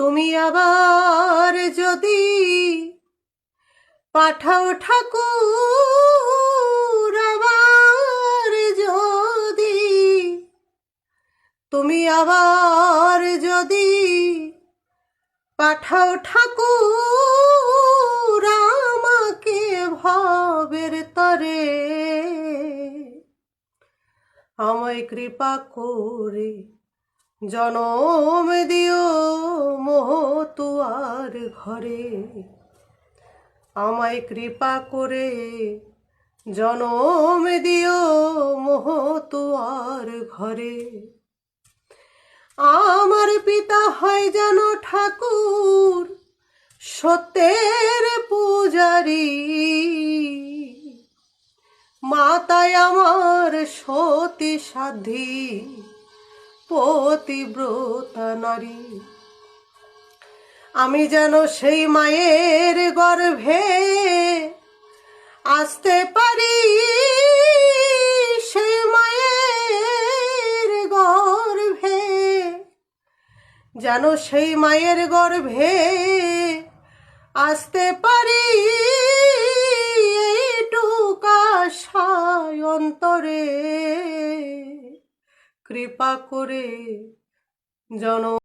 তুমি আবার যদি পাঠাও ঠাকুর আবার যদি, তুমি আবার যদি পাঠাও ঠাকুর আমাকে ভবের তরে, আমায় কৃপা করে জনম দিও। মহতুয়ার ঘরে। আমায় কৃপা করে জনম দিও মোহ মহতুয়ার ঘরে। আমার পিতা হয় যেন ঠাকুর, সত্যের পূজারী। মাতায় আমার সতী সাধ্যী পতিব্রতা নারী। আমি যেন সেই মায়ের গর্ভে আসতে পারি, সেই মায়ের গর্ভে। যেন সেই মায়ের গর্ভে আসতে পারি সায় অন্তরে। কৃপা করে জন